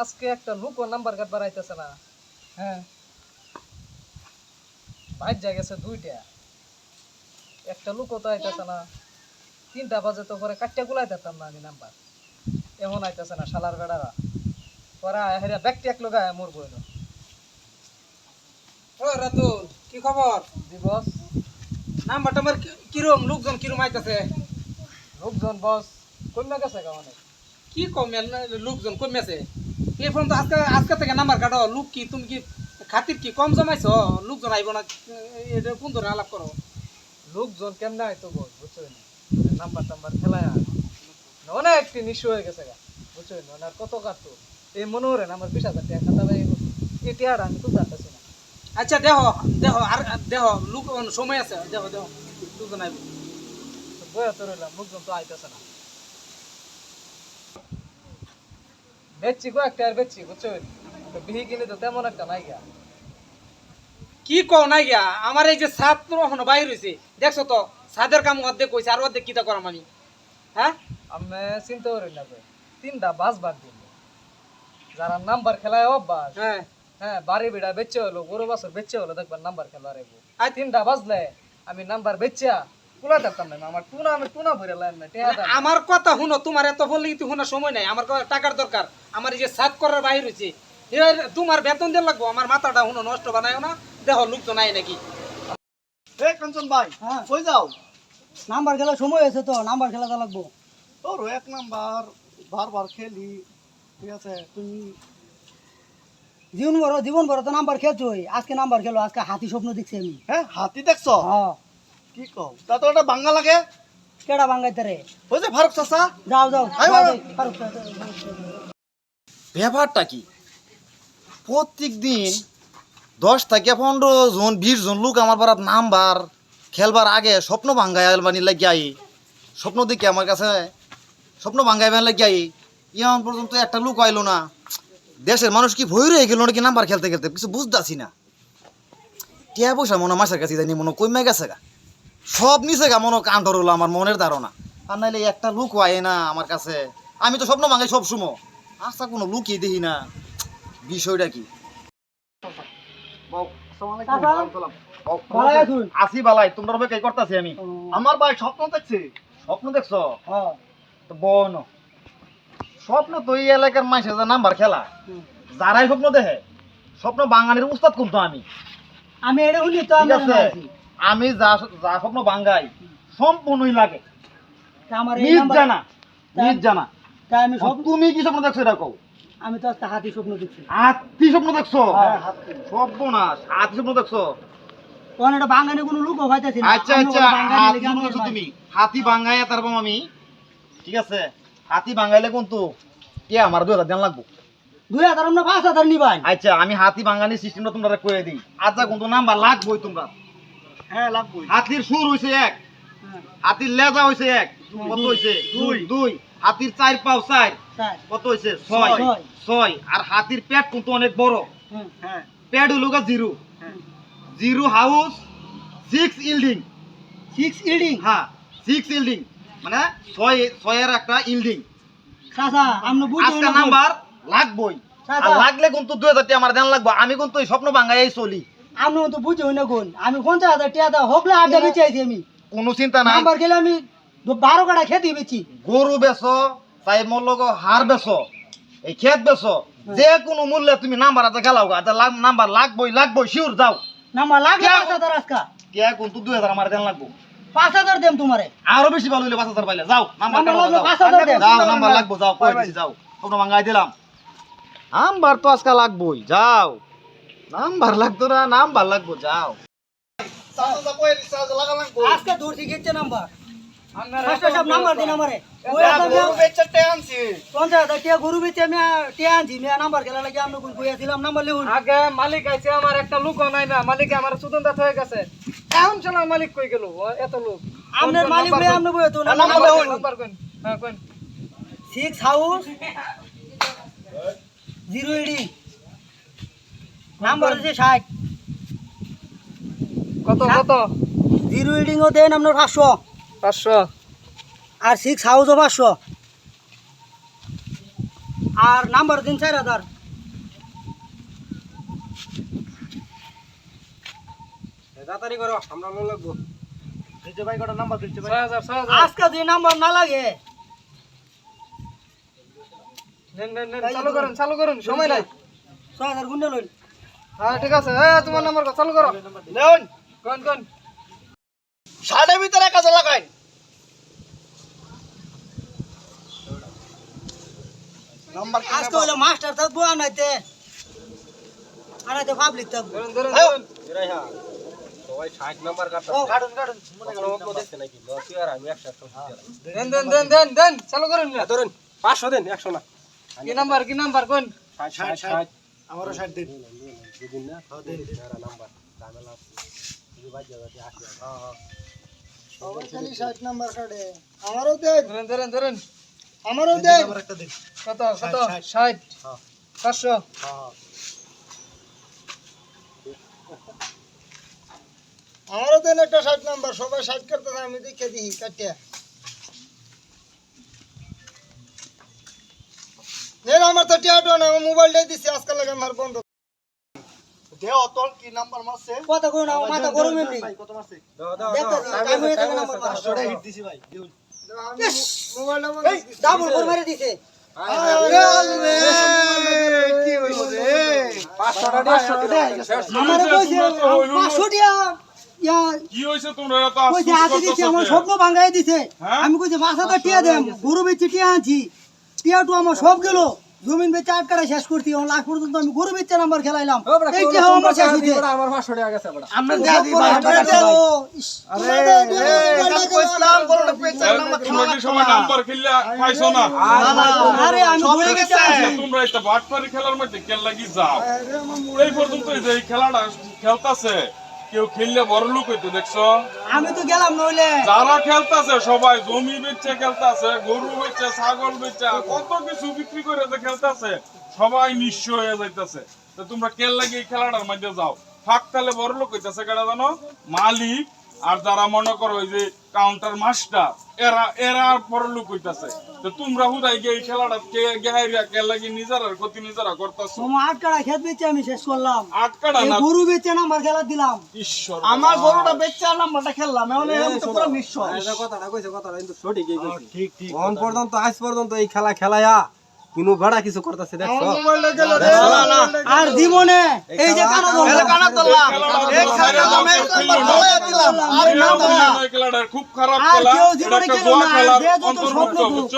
আজকে একটা লুকো number card বাড়াইতেছে না। হ্যাঁ। বাইর যা গেছে দুইটা। একটা লুকো তো আইতেছে না। তিনটা বাজে তো পরে কাটটা গুলাই দিতাম না আমি নাম্বার। এমন আইতেছে না শালার বেড়ারা। পরে হেরা ব্যক্তি এক লোক মোর বইল ও রাতুল কি খবর? দিবস নাম্বার টাম্বার কিরম? লোকজন কিরম আইতাছে? লোকজন বস কন্যা গেছে গা অনেক। কি কমে লোকজন কমেছে এই ফোন তো আজকে আজকে থেকে নাম্বার কাটো লোক কি তুমি কি খাতির কি কম জমাইছ? লোকজন আইব না এটা কোন ধরে আলাপ করো? লোকজন কেমনে আইতো বল বুঝছ নাম্বার টাম্বার খেলায় আর। অনেক নিশু হয়ে গেছে গা বুঝছ আর কত কাটতো? এই মনে হরেন আমার বিশ হাজার টাকা খাতা ভাই এই টিয়াটা আমি তো জানতেছি না। আচ্ছা দেহ দেহ আর দেহ লোক সময় আছে দেহ দেহ লোকজন আইব বয়া তো রইলাম লোকজন তো আইতেছে না। বেচছি গো একটা আর বেচছি বুঝছ তো বিহি কিনে তো তেমন একটা নাই গা। কি কও নাই আমার এই যে ছাত্র এখনও বাইর হয়েছে দেখছ তো? ছাদের কাম অর্ধেক কইছে আর অর্ধেক কিতা করাম আমি? হ্যাঁ? আমি চিন্তা করি না তিনটা বাস বাদ দিন। যারা নাম্বার খেলায় অভ্যাস হ্যাঁ। হ্যাঁ বাড়ি বিড়া বেচে হলো গরু বাছর বেচে হলো দেখবেন নাম্বার খেলা রেবো আর তিনটা বাজলে আমি নাম্বার বেচা কুলা থাকতাম না আমার টুনা আমি টুনা ভরে লাইন না আমার কথা শুনো তোমার এত বললে কিন্তু শোনার সময় নাই আমার কথা টাকার দরকার। আমার এই যে সাত করার বাহির হয়েছে এবার তোমার বেতন দিয়ে লাগবো আমার মাথাটা শুনো নষ্ট বানায় না দেখো লোকজন নাই নাকি। কাঞ্চন ভাই হ্যাঁ। কই যাও? নাম্বার খেলার সময় হয়েছে তো নাম্বার খেলাতে লাগবো। তোর এক নাম্বার বারবার খেলি ঠিক আছে তুমি জীবন বড় জীবন বড় তো নাম্বার খেলছোই আজকে নাম্বার খেলো আজকে হাতি স্বপ্ন দেখছি আমি। হ্যাঁ হাতি দেখছ? হ্যাঁ। কি কও? তা তো ওটা বাঙ্গা লাগে? কেডা বাঙ্গাইতে রে? ওই যে ফারুক চাচা? যাও যাও। ব্যাপারটা কি? প্রত্যেক দিন দশ থেকে পনেরো জন বিশ জন লোক আমার পাড়ার নাম্বার খেলবার আগে স্বপ্ন ভাঙ্গাই আলবানি লাগিয়ে আই। স্বপ্ন দেখে আমার কাছে স্বপ্ন ভাঙ্গাই বেন লাগিয়ে আই। ইমান পর্যন্ত একটা লোক আইলো না। দেশের মানুষ কি ভয় রয়ে গেল নাকি নাম্বার খেলতে খেলতে? কিছু বুঝতেছি না। টিয়া পয়সা মনে মাসের কাছে জানি মনে কমে গেছে গা। সব নিচে গা মনে হয় কাণ্ঠর হলো আমার মনের ধারণা। আর নাইলে একটা লোক আয় না আমার কাছে। আমি তো স্বপ্ন ভাঙ্গাই সব সময় আচ্ছা কোনো লুকিয়ে দেখি না। বিষয়টা কি? আসি বালাই তোমরা করতেছি আমি? আমার ভাই স্বপ্ন দেখছে। স্বপ্ন দেখছ? হ্যাঁ। তো বন স্বপ্ন তো এই এলাকার মানুষের যে নাম্বার খেলা। যারাই স্বপ্ন দেখে স্বপ্ন বাঙালির উস্তাদ কিন্তু আমি? আমি এটা শুনি তো ঠিক আমি আছে। আমি যা যা স্বপ্ন বাঙ্গাই সম্পূর্ণই লাগে। আমার এই নিজ নাম্বার জানা নিজ জানা। তাই আমি সব তুমি কি স্বপ্ন দেখছ এটা কও? আমি তো আজকে হাতি স্বপ্ন দেখছি। হাতি স্বপ্ন দেখছ? হ্যাঁ, সর্বনাশ স্বপ্ন দেখছ? তখন এটা বাঙালি কোনো লোক হইতাছি আচ্ছা আমি আচ্ছা হাতি আমি তুমি? হাতি বাঙ্গাইয়া তারপর আমি ঠিক আছে? হাতি বাঙ্গাইলে কিন্তু কে আমার দুই হাজার দেন লাগবো। দুই হাজার আমরা পাঁচ হাজার নিবাই। আচ্ছা আমি হাতি বাঙালি সিস্টেমটা তোমরা কয়ে দিই। আচ্ছা কিন্তু নাম্বার লাগবোই তোমরা। হ্যাঁ লাগবই। হাতির সুর হইছে এক হাতির লেজা হইছে এক কত হইছে? দুই। দুই। হাতির চার পাও চার কত হইছে? ছয়। ছয়। আর হাতির পেট কিন্তু অনেক বড়। হ্যাঁ। পেট হইল গা zero. Zero house six yielding. Six ইডিং হ্যাঁ সিক্স ইল্ডিং। মানে ছয় ছয়ের একটা ইল্ডিং। আজকে নাম্বার লাগবই। লাগলে কিন্তু দুই হাজার আমার দেন লাগবো। আমি কিন্তু এই স্বপ্ন ভাঙ্গাই চলি। আপনি তো বুঝে না কোন। আমি পঞ্চাশ হাজার টাকা দাও হকলে আড্ডা বেঁচে আমি। কোনো চিন্তা নাই। নাম্বার খেলে আমি বারো কাটা খেতে বেচি। গরু বেচো তাই মোর লগ হার বেচো এই ক্ষেত বেচো। যে কোনো মূল্যে তুমি নাম্বার আছে গেলাও গা। নাম্বার লাগবই লাগবই শিওর যাও। নাম্বার লাগলে কে- পাঁচ হাজার আজকা। কে কিন্তু দুই হাজার আমার দেন লাগবো। পাঁচ হাজার দেম তোমারে। আরও বেশি ভালো হইলে পাঁচ হাজার পাইলে যাও নাম্বার লাগবে যাও। নাম্বার লাগবো যাও যাও। তোমরা ভাঙ্গাই দিলাম। নাম্বার তো আজকাল লাগবই যাও। নাম্বার লাগতো না নাম্বার লাগবো যাও। আজকে দূর থেকে গেছে নাম্বার। লিখুন। মালিক আইছে আমার একটা লোক নাই না মালিক আমার সুদন্দাত হয়ে গেছে। এখন চলো মালিক কই গেল? এত লোক। আপনার মালিক ভাই আপনি বই তো নাম্বার নাম্বার কোন হ্যাঁ কোন সিক্স হাউস জিরো ইডি নাম্বার হচ্ছে ষাট। কত কত? জিরো ইডিংও দেন আপনার পাঁচশো। পাঁচশো। আর সিক্স হাউসও পাঁচশো। আর নাম্বার দিন চার হাজার। তাড়াতাড়ি করো আমরা লোক লাগবো। দিচ্ছে ভাই কটা নাম্বার দিচ্ছে ভাই? আজকে যদি নাম্বার না লাগে। নেন নেন নেন চালু করেন চালু করেন সময় নাই ছয় হাজার গুন্ডে লইন হ্যাঁ ঠিক আছে। হ্যাঁ তোমার নাম্বার চালু করো। নেন কোন কোন। ষাটের ভিতরে এক হাজার লাগাই নাম্বার আজকে হইল মাস্টার থাকব আনাইতে। আনাইতে পাবলিক থাকব ধরুন ধরুন ধরুন। সবাই ষাট নাম্বার কাটা ও কাটুন কাটুন। নাকি? দশ আর আমি একশো একশো দেন দেন দেন দেন দেন চালু করুন। না ধরুন। পাঁচশো দেন একশো না। কি নাম্বার কি নাম্বার কোন? আমারও ষাট দিন। দুদিন না নাম্বার ঝামেলা আছে যদি যাবে আসবে ষাট। নাম্বার কাটে আমারও দেন ধরেন ধরেন ধরেন। আমারও দেন আমার একটা কত? কত? ষাট, হ্যাঁ। পাঁচশো? হ্যাঁ আমারও দেন একটা ষাট নাম্বার। সবাই ষাট করতে আমি দেখে দিই কাটিয়া নেন আমার তো টিয়াটো না মোবাইলটাই দিছি আজকাল লাগে আমার বন্ধ দেও তোর কি নাম্বার মারছে কথা কই না মাথা গরম এমনি কত মারছে দেখতে টাইম হয়ে যাবে নাম্বার পাঁচশোটা হিট দিছি ভাই দিউন মোবাইলটা ডাবল করে মেরে দিছে কি হইল রে পাঁচশোটা আমারে কইছে 500 টিয়া ইয়া কি হয়েছে তোমরা এত কইছে আফসোস হাতে দিছে করতেছো আমার কেন? স্বপ্ন ভাঙাই দিছে হ্যাঁ? আমি কইছে হাজার টিয়া দেম গরু বেচে টিয়া আনছি টিয়াটু আমার সব গেল জমিন বেচে আট কাটা শেষ করতি এখন লাখ পর্যন্ত আমি গরু বেচে নাম্বার খেলাইলাম। এই টিয়া আমার শেষ হইছে। আমার পাঁচশো টাকা গেছে বড় আমরা দেয়া দি ভাই আমরা দেয়া দি আরে কইছিলাম বড়টা পেছার নাম্বার তোমরা সময় নাম্বার খেললে খাইছো না? আরে আমি ঘুরে গেছি। তোমরা একটা বাটপারি খেলার মধ্যে খেল লাগি যাও? এই পর্যন্ত এই খেলাটা খেলতাছে। কেউ খেললে বড় লোক হইতো দেখছ? আমি তো গেলাম নইলে। যারা খেলতেছে সবাই জমি বেচে খেলতেছে গরু বেচে ছাগল বেচে কত কিছু বিক্রি করে যে খেলতেছে সবাই নিঃস্ব হয়ে যাইতেছে। তো তোমরা খেল লাগিয়ে এই খেলাটার মধ্যে যাও। ফাঁক তাহলে বড় লোক হইতেছে কেটা জানো? মালিক আর যারা মনে করো ওই যে কাউন্টার মাস্টার এরা এরা বড় লোক হইতাছে। তো তোমরা হুদাই গিয়ে এই খেলাটা কে গেহাইরা কে লাগি নিজেরার ক্ষতি নিজেরা করতাছো? তোমার আট কাটা খেত বেচে আমি শেষ করলাম। আটকাটা এই না গরু বেচে নাম্বার খেলা দিলাম। ঈশ্বর আমার গরুটা বেচে আর নাম্বারটা খেললাম এখন আমি তো পুরো নিশ্চয় কথাটা কইছে কথাটা কিন্তু সঠিকই কইছে। ঠিক ঠিক তখন পর্যন্ত আজ পর্যন্ত এই খেলা খেলায়া কোনো ভাড়া কিছু করতেছে দেখছ? রে। আর জীবনে এই যে কানো এলে কানা তোলা এক খানা দামে ভালোই দিলাম। আর না খুব খারাপ আর কেউ জীবনে একটা খেলো জুয়া না, খেলার যে যত স্বপ্ন বুঝছ?